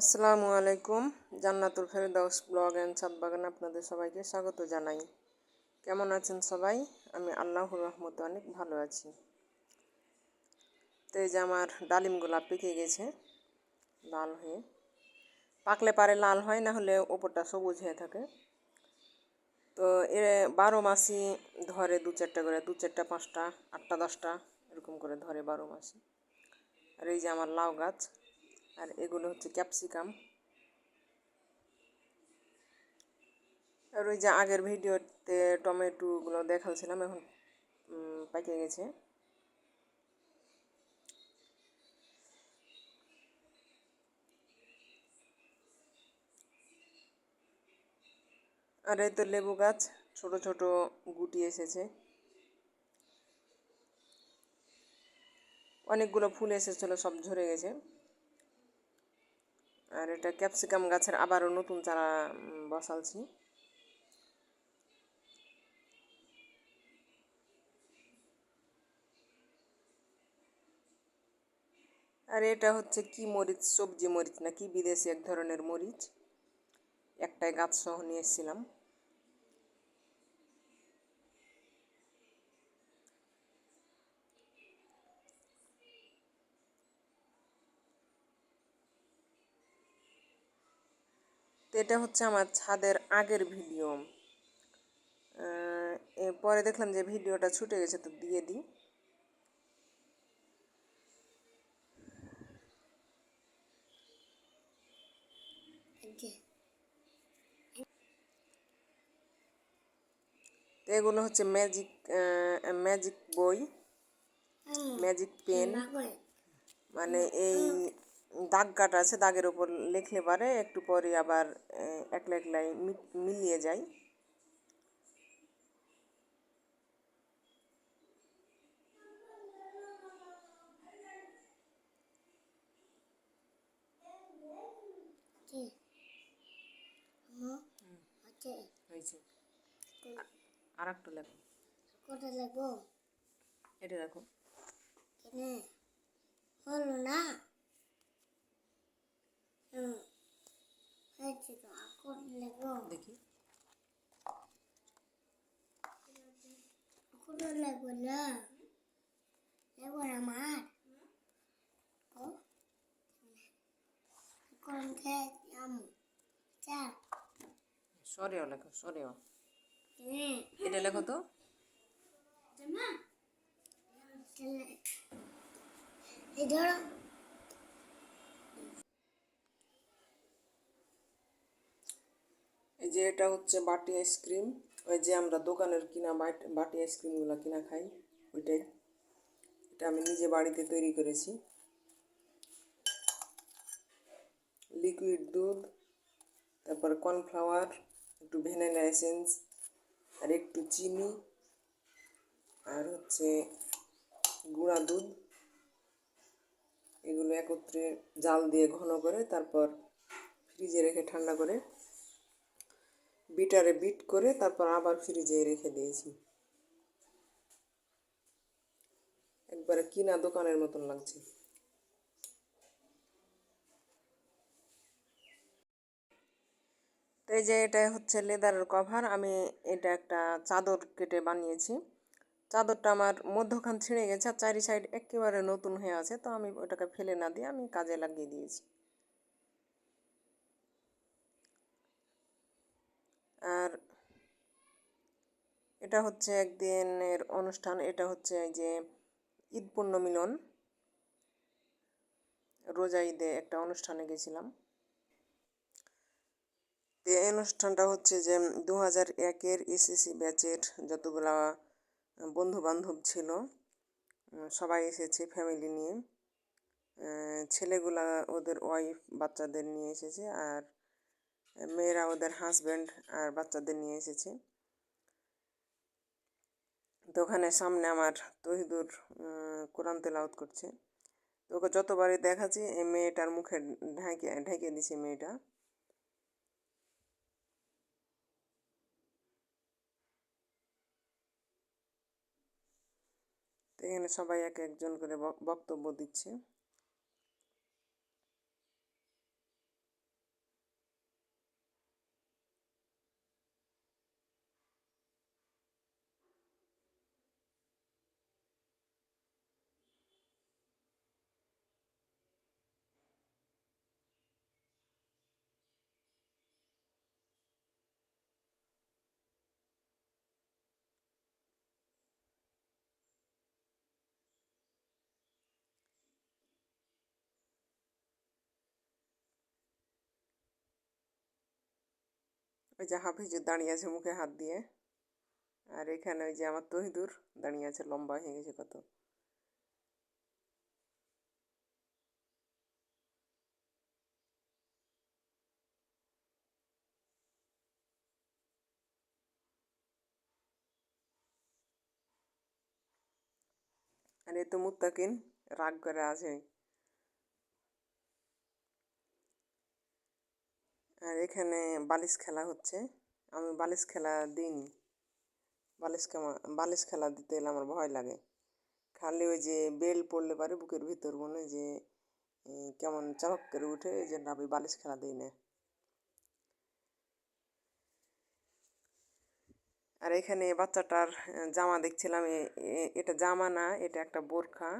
আসসালামু আলাইকুম, জান্নাতুল ফেরদাউস blog and বাগান আপনাদের সবাইকে স্বাগত জানাই। কেমন আছেন সবাই? আমি আল্লাহর রহমতে অনেক ভালো আছি। তো এই যে আমার ডালিমগুলা পেকে গেছে, লাল হয়ে। পাকলে পারে লাল হয়, না হলে ওপরটা সবুজ হয়ে থাকে। তো এ বারো মাসই ধরে দু চারটা করে, দু চারটা, পাঁচটা, আটটা, দশটা এরকম করে ধরে বারো মাসি আর এই যে আমার লাউ গাছ আর এগুলো হচ্ছে ক্যাপসিকাম। আর ওই যে আগের ভিডিওতে টমেটোগুলো দেখালছিলাম এখন পাকে গেছে। আর এই তো লেবু গাছ, ছোট ছোট গুটি এসেছে। অনেকগুলো ফুল এসেছিল, সব ঝরে গেছে। আর এটা ক্যাপসিকাম গাছের আবারও নতুন চারা বসালছি। আর এটা হচ্ছে কি মরিচ, সবজি মরিচ না কি বিদেশি এক ধরনের মরিচ। একটাই গাছ সহ নিয়ে এসেছিলাম। এটা হচ্ছে আমার ছাদের আগের ভিডিও। পরে দেখলাম যে ভিডিওটা ছুটে গেছে তো দিয়ে দিই। এগুলো হচ্ছে ম্যাজিক ম্যাজিক বই ম্যাজিক পেন মানে এই দাগ কাটা আছে দাগের ওপর লিখলে পারে একটু পরে আবার একলা একলাই মিলিয়ে যায় হয়েছে। আর একটু লেখো। কোথায় লাগবো এটা দেখো। হলো না হয়েছে তো এখন লাগবো দেখি। লাগবো না লাগবো আমার সরেও লেখো সরেও। এটা লেখো তো। এই ধরো। যে এটা হচ্ছে বাটি আইসক্রিম, ওই যে আমরা দোকানের কিনা বাটি আইসক্রিমগুলো কিনা খাই, ওইটাই। এটা আমি নিজে বাড়িতে তৈরি করেছি। লিকুইড দুধ, তারপর কর্নফ্লাওয়ার, একটু ভ্যানিলা এসেন্স, আর একটু চিনি, আর হচ্ছে গুঁড়া দুধ। এগুলো একত্রে জাল দিয়ে ঘন করে, তারপর ফ্রিজে রেখে ঠান্ডা করে বিটারে বিট করে তারপর আবার ফ্রিজে রেখে দিয়েছি। একবারে কিনা দোকানের মতন লাগছে। এই যে এটা হচ্ছে লেদারের কভার আমি এটা একটা চাদর কেটে বানিয়েছি। চাদরটা আমার মধ্যখান ছিঁড়ে গেছে, আর চারি সাইড একেবারে নতুন হয়ে আছে, তো আমি ওটাকে ফেলে না দিয়ে আমি কাজে লাগিয়ে দিয়েছি। আর এটা হচ্ছে একদিনের অনুষ্ঠান, এটা হচ্ছে যে ঈদ পূর্ণ মিলন রোজা ঈদে একটা অনুষ্ঠানে গেছিলাম। এই অনুষ্ঠানটা হচ্ছে যে দু হাজার একের এসএসসি ব্যাচের যতগুলা বন্ধু বান্ধব ছিল সবাই এসেছে ফ্যামিলি নিয়ে। ছেলেগুলা ওদের ওয়াইফ বাচ্চাদের নিয়ে এসেছে আর মেয়েরা ওদের হাজব্যান্ড আর বাচ্চাদের নিয়ে এসেছে। তো ওখানে সামনে আমার তহিদুর কোরআন তেলাওত করছে। তো ওকে যতবারই দেখাচ্ছি, এই মেয়েটার মুখে ঢাকে ঢেকে দিছে মেয়েটা। তো এখানে সবাই এক একজন করে বক্তব্য দিচ্ছে। ওই যে হাফিজুর দাঁড়িয়ে আছে মুখে হাত দিয়ে। আর এখানে ওই যে আমার তহিদুর দাঁড়িয়ে আছে, লম্বা হয়ে গেছে কত। আর এ তো মুত্তাকিন, রাগ করে আছে। আর এখানে বালিশ খেলা হচ্ছে। আমি বালিশ খেলা দিইনি। বালিশ বালিশ খেলা দিতে এলে আমার ভয় লাগে। খালি ওই যে বেল পড়লে পারে বুকের ভিতর মনে যে কেমন চাপক করে উঠে, এই জন্য আমি বালিশ খেলা দিই না। আর এখানে বাচ্চাটার জামা দেখছিলাম এটা জামা না, এটা একটা বোরখা।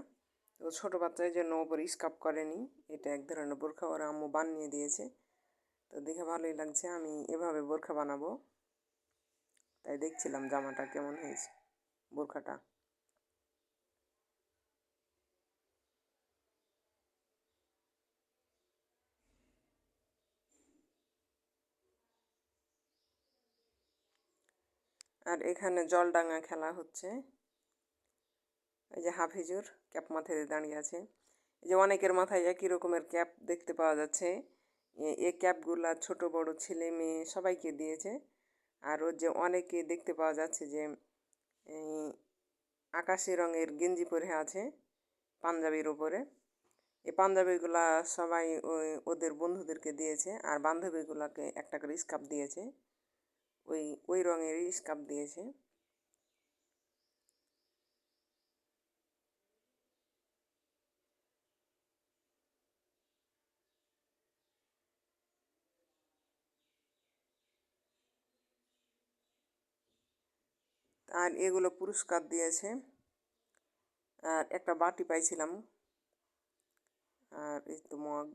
তো ছোটো বাচ্চার জন্য ওপর স্কাপ করেনি। এটা এক ধরনের বোরখা ওরা আম্মু বানিয়ে দিয়েছে। তো দেখে ভালোই লাগছে, আমি এভাবে বোরখা বানাবো। তাই দেখছিলাম জামাটা কেমন হয়েছে, বোরখাটা। আর এখানে জলডাঙ্গা খেলা হচ্ছে। এই যে হাফিজুর ক্যাপ মাথায় দাঁড়িয়ে আছে। এই যে অনেকের মাথায় একই রকমের ক্যাপ দেখতে পাওয়া যাচ্ছে। এ- ক্যাপগুলা ছোট বড় ছেলে মেয়ে সবাইকে দিয়েছে। আর ওর যে অনেকে দেখতে পাওয়া যাচ্ছে যে আকাশি রঙের গেঞ্জি পরে আছে পাঞ্জাবির উপরে। এই পাঞ্জাবিগুলা সবাই ওই ওদের বন্ধুদেরকে দিয়েছে আর বান্ধবীগুলাকে একটা করে স্কার্ফ দিয়েছে। ওই ওই রঙেরই স্কার্ফ দিয়েছে। আর এগুলো পুরস্কার দিয়েছে। আর একটা বাটি পাইছিলাম। আর এই তো মগ।